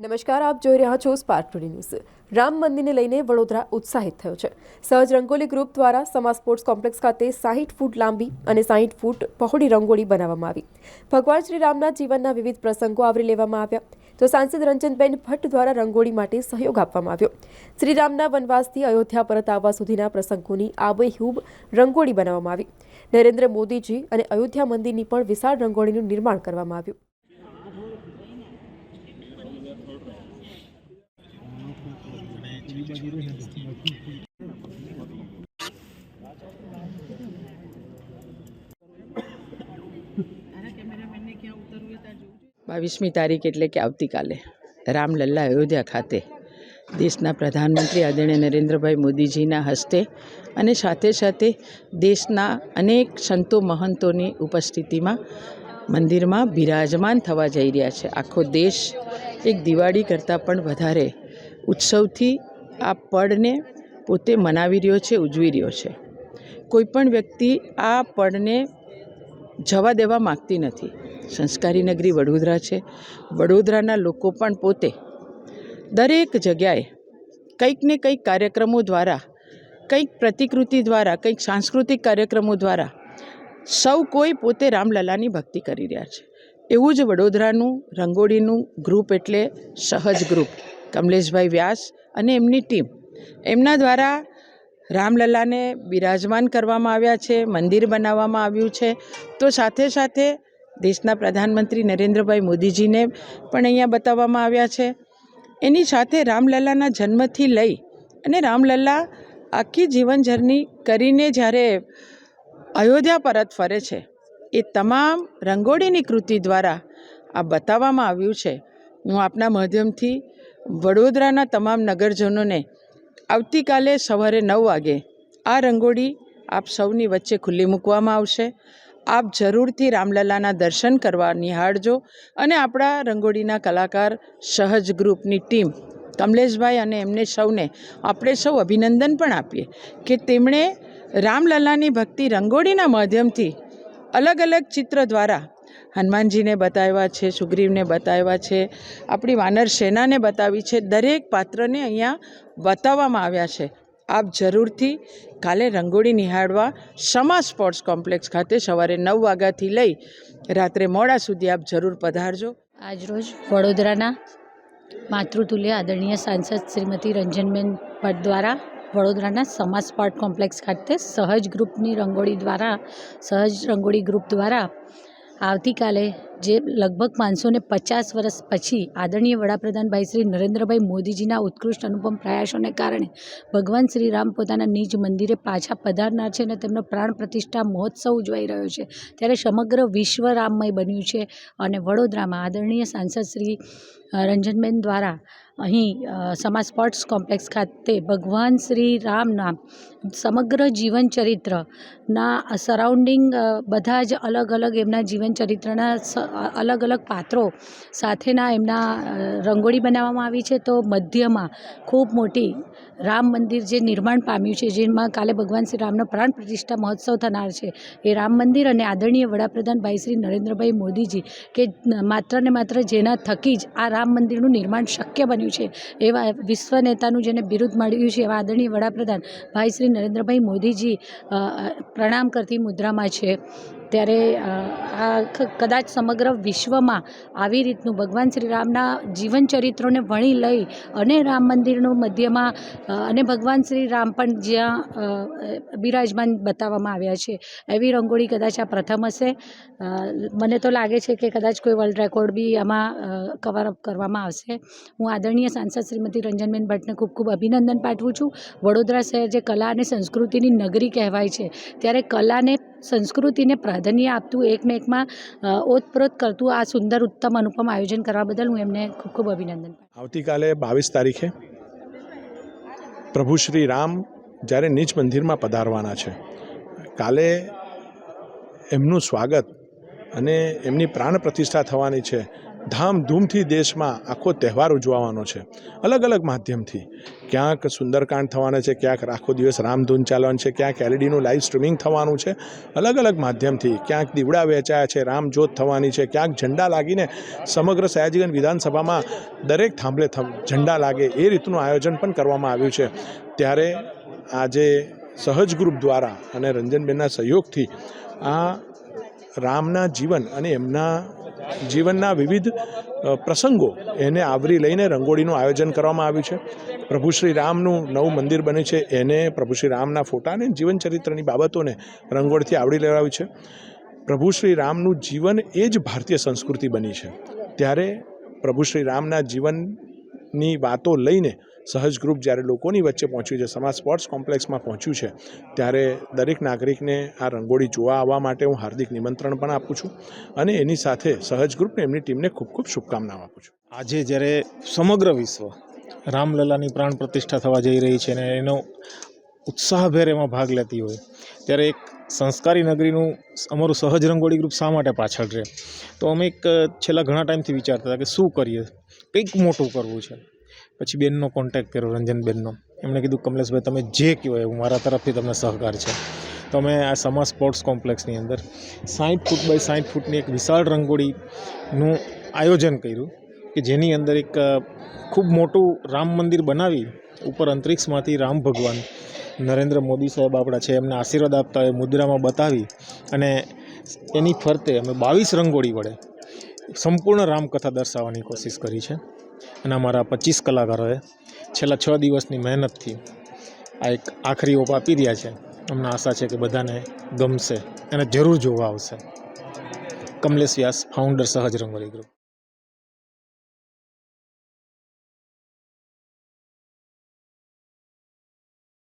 નમસ્કાર, આપ જોઈ રહ્યા છો સ્પાર્ક ટુડે ન્યૂઝ રામ મંદિરને લઈને વડોદરા ઉત્સાહિત થયો છે. સહજ રંગોલી ગ્રુપ દ્વારા સમા સ્પોર્ટ્સ કોમ્પ્લેક્સ ખાતે સાહીઠ ફૂટ લાંબી અને સાહીઠ ફૂટ પહોળી રંગોળી બનાવવામાં આવી. ભગવાન શ્રી રામના જીવનના વિવિધ પ્રસંગો આવરી લેવામાં આવ્યા. તો સાંસદ રંજનબેન ભટ્ટ દ્વારા રંગોળી માટે સહયોગ આપવામાં આવ્યો. શ્રીરામના વનવાસથી અયોધ્યા પરત આવવા સુધીના પ્રસંગોની આબેહૂબ રંગોળી બનાવવામાં આવી. નરેન્દ્ર મોદીજી અને અયોધ્યા મંદિરની પણ વિશાળ રંગોળીનું નિર્માણ કરવામાં આવ્યું. બાવીસમી તારીખ એટલે કે આવતીકાલે રામલલ્લા અયોધ્યા ખાતે દેશના પ્રધાનમંત્રી આદરણીય નરેન્દ્રભાઈ મોદીજીના હસ્તે અને સાથે સાથે દેશના અનેક સંતો મહંતોની ઉપસ્થિતિમાં મંદિરમાં બિરાજમાન થવા જઈ રહ્યા છે. આખો દેશ એક દિવાળી કરતાં પણ વધારે ઉત્સવથી આ પળને પોતે મનાવી રહ્યો છે, ઉજવી રહ્યો છે. કોઈપણ વ્યક્તિ આ પળને જવા દેવા માગતી નથી. સંસ્કારી નગરી વડોદરા છે. વડોદરાના લોકો પણ પોતે દરેક જગ્યાએ કંઈક ને કંઈક કાર્યક્રમો દ્વારા, કંઈક પ્રતિકૃતિ દ્વારા, કંઈક સાંસ્કૃતિક કાર્યક્રમો દ્વારા સૌ કોઈ પોતે રામલલાની ભક્તિ કરી રહ્યા છે. એવું જ વડોદરાનું રંગોળીનું ગ્રુપ એટલે સહજ ગ્રુપ કમલેશભાઈ વ્યાસ અને એમની ટીમ. એમના દ્વારા રામલલાને બિરાજમાન કરવામાં આવ્યા છે, મંદિર બનાવવામાં આવ્યું છે. તો સાથે સાથે દેશના પ્રધાનમંત્રી નરેન્દ્રભાઈ મોદીજીને પણ અહીંયા બતાવવામાં આવ્યા છે. એની સાથે રામલલ્લાના જન્મથી લઈ અને રામલલ્લા આખી જીવન જર્ની કરીને જ્યારે અયોધ્યા પરત ફરે છે, એ તમામ રંગોળીની કૃતિ દ્વારા આ બતાવવામાં આવ્યું છે. હું આપના માધ્યમથી વડોદરાના તમામ નગરજનોને આવતીકાલે સવારે નવ વાગે આ રંગોળી આપ સૌની વચ્ચે ખુલ્લી મૂકવામાં આવશે. આપ જરૂરથી રામલલાના દર્શન કરવા નિહાળજો અને આપણા રંગોળીના કલાકાર સહજ ગ્રુપની ટીમ કમલેશભાઈ અને એમને સૌને આપણે સૌ અભિનંદન પણ આપીએ કે તેમણે રામલલાની ભક્તિ રંગોળીના માધ્યમથી અલગ અલગ ચિત્ર દ્વારા હનુમાનજીને બતાવ્યા છે, સુગ્રીવને બતાવ્યા છે. આપણી વાનર સેનાને બતાવી છે, દરેક પાત્રને અહીંયા બતાવવામાં આવ્યા છે. આપ જરૂરથી કાલે રંગોળી નિહાળવા સમા સ્પોર્ટ્સ કોમ્પ્લેક્સ ખાતે સવારે નવ વાગ્યાથી લઈ રાત્રે મોડા સુધી આપ જરૂર પધારજો. આજરોજ વડોદરાના માતૃતુલ્ય આદરણીય સાંસદ શ્રીમતી રંજનબેન ભટ્ટ દ્વારા વડોદરાના સમાજ સ્પોર્ટ કોમ્પ્લેક્સ ખાતે સહજ ગ્રુપની રંગોળી દ્વારા, સહજ રંગોળી ગ્રુપ દ્વારા આવતીકાલે જે લગભગ પાંચસો ને પચાસ વર્ષ પછી આદરણીય વડાપ્રધાન ભાઈ શ્રી નરેન્દ્રભાઈ મોદીજીના ઉત્કૃષ્ટ અનુપમ પ્રયાસોને કારણે ભગવાન શ્રી રામ પોતાના નિજ મંદિરે પાછા પધારનાર છે અને તેમનો પ્રાણ પ્રતિષ્ઠા મહોત્સવ ઉજવાઈ રહ્યો છે. ત્યારે સમગ્ર વિશ્વ રામમય બન્યું છે અને વડોદરામાં આદરણીય સાંસદ શ્રી રંજનબેન દ્વારા અહીં સમાજ સમા સ્પોર્ટ્સ કોમ્પ્લેક્સ ખાતે ભગવાન શ્રી રામના સમગ્ર જીવન ચરિત્રના સરાઉન્ડિંગ બધા જ અલગ અલગ એમના જીવન ચરિત્રના અલગ અલગ પાત્રો સાથેના એમના રંગોળી બનાવવામાં આવી છે તો મધ્યમાં ખૂબ મોટી રામ મંદિર જે નિર્માણ પામ્યું છે, જેમાં કાલે ભગવાન શ્રી રામનો પ્રાણ પ્રતિષ્ઠા મહોત્સવ થનાર છે, એ રામ મંદિર અને આદરણીય વડાપ્રધાન ભાઈ શ્રી નરેન્દ્રભાઈ મોદીજી કે માત્ર ને માત્ર જેના થકી જ આ રામ મંદિરનું નિર્માણ શક્ય બન્યું છે, એવા વિશ્વ નેતાનું જેને બિરુદ મળ્યું છે, એવા આદરણીય વડાપ્રધાન ભાઈ શ્રી નરેન્દ્રભાઈ મોદીજી પ્રણામ કરતી મુદ્રામાં છે. ત્યારે આ કદાચ સમગ્ર વિશ્વમાં આવી રીતનું ભગવાન શ્રી રામના જીવન ચરિત્રોને વણી લઈ અને રામ મંદિરનું મધ્યમાં અને ભગવાન શ્રી રામ પણ જ્યાં બિરાજમાન બતાવવામાં આવ્યા છે, એવી રંગોળી કદાચ આ પ્રથમ હશે. મને તો લાગે છે કે કદાચ કોઈ વર્લ્ડ રેકોર્ડ બી આમાં કવર અપ કરવામાં આવશે. હું આદરણીય સાંસદ શ્રીમતી રંજનબેન ભટ્ટને ખૂબ ખૂબ અભિનંદન પાઠવું છું. વડોદરા શહેર જે કલા અને સંસ્કૃતિની નગરી કહેવાય છે, ત્યારે કલાને, સંસ્કૃતિને પ્રાધાન્ય આપતું એકમેકમાં ઓતપ્રોત કરતું આ સુંદર, ઉત્તમ અનુપમ આયોજન કરવા બદલ હું એમને ખૂબ ખૂબ અભિનંદન આવતીકાલે બાવીસ તારીખે પ્રભુ શ્રી રામ જ્યારે નિજ મંદિરમાં પધારવાના છે. કાલે એમનું સ્વાગત અને એમની પ્રાણ પ્રતિષ્ઠા થવાની છે. ધામધૂમથી દેશમાં આખો તહેવાર ઉજવવાનો છે. અલગ અલગ માધ્યમથી. ક્યાંક સુંદરકાંડ થવાના છે, ક્યાંક આખો દિવસ રામધૂન ચાલવાનું છે, ક્યાંક એલઈડીનું લાઈવ સ્ટ્રીમિંગ થવાનું છે. અલગ અલગ માધ્યમથી, ક્યાંક દીવડા વેચાયા છે રામજોત થવાની છે, ક્યાંક ઝંડા લાગીને સમગ્ર સયાજીગંજ વિધાનસભામાં દરેક થાંભલે ઝંડા લાગે એ રીતનું આયોજન પણ કરવામાં આવ્યું છે. ત્યારે આજે સહજ ગ્રુપ દ્વારા અને રંજનબેનના સહયોગથી આ રામના જીવન અને એમના જીવનના વિવિધ પ્રસંગો એને આવરી લઈને રંગોળીનું આયોજન કરવામાં આવ્યું છે. પ્રભુ શ્રી રામનું નવું મંદિર બન્યું છે. એને પ્રભુ શ્રી રામના ફોટા અને જીવન ચરિત્રની બાબતોને રંગોળીથી આવરી લેવાયું છે. પ્રભુ શ્રી રામનું જીવન એ જ ભારતીય સંસ્કૃતિ બની છે. ત્યારે પ્રભુ શ્રી રામના જીવનની વાતો લઈને સહજ ગ્રુપ જ્યારે લોકોની વચ્ચે પહોંચ્યું છે, સમાજ સ્પોર્ટ્સ કોમ્પ્લેક્સમાં પહોંચ્યું છે, ત્યારે દરેક નાગરિકને આ રંગોળી જોવા આવવા માટે હું હાર્દિક નિમંત્રણ પણ આપું છું અને એની સાથે સહજ ગ્રુપને, એમની ટીમને ખૂબ ખૂબ શુભકામનાઓ આપું છું. આજે જ્યારે સમગ્ર વિશ્વ રામલલાની પ્રાણ પ્રતિષ્ઠા થવા જઈ રહી છે અને એનો ઉત્સાહભેર એમાં ભાગ લેતી હોય, ત્યારે એક સંસ્કારી નગરીનું અમારું સહજ રંગોળી ગ્રુપ શા માટે પાછળ રહે? તો અમે એક છેલ્લા ઘણા ટાઈમથી વિચારતા હતા કે શું કરીએ? કંઈક મોટું કરવું છે. પછી બેનનો કોન્ટેક્ટ કર્યો, રંજનબેનનો. એમણે કીધું, કમલેશભાઈ, તમે જે કહો એવું મારા તરફથી તમને સહકાર છે. તમે આ સમા સ્પોર્ટ્સ કોમ્પ્લેક્સની અંદર સાઠ ફૂટ બાય સાઠ ફૂટની એક વિશાળ રંગોળીનું આયોજન કર્યું કે જેની અંદર એક ખૂબ મોટું રામ મંદિર બનાવી ઉપર અંતરિક્ષમાંથી રામ ભગવાન નરેન્દ્ર મોદી સાહેબ આપણા છે, એમને આશીર્વાદ આપતા હોય, મુદ્રામાં બતાવી અને એની ફરતે અમે બાવીસ રંગોળી વડે સંપૂર્ણ રામકથા દર્શાવવાની કોશિશ કરી છે. અને અમારા પચીસ કલાકારોએ છેલ્લા છ દિવસની મહેનતથી આ એક આખરી ઓપ આપી રહ્યા છે. અમને આશા છે કે બધાને ગમશે અને જરૂર જોવા આવશે. કમલેશ વ્યાસ ફાઉન્ડર સહજ રંગોળી ગ્રુપ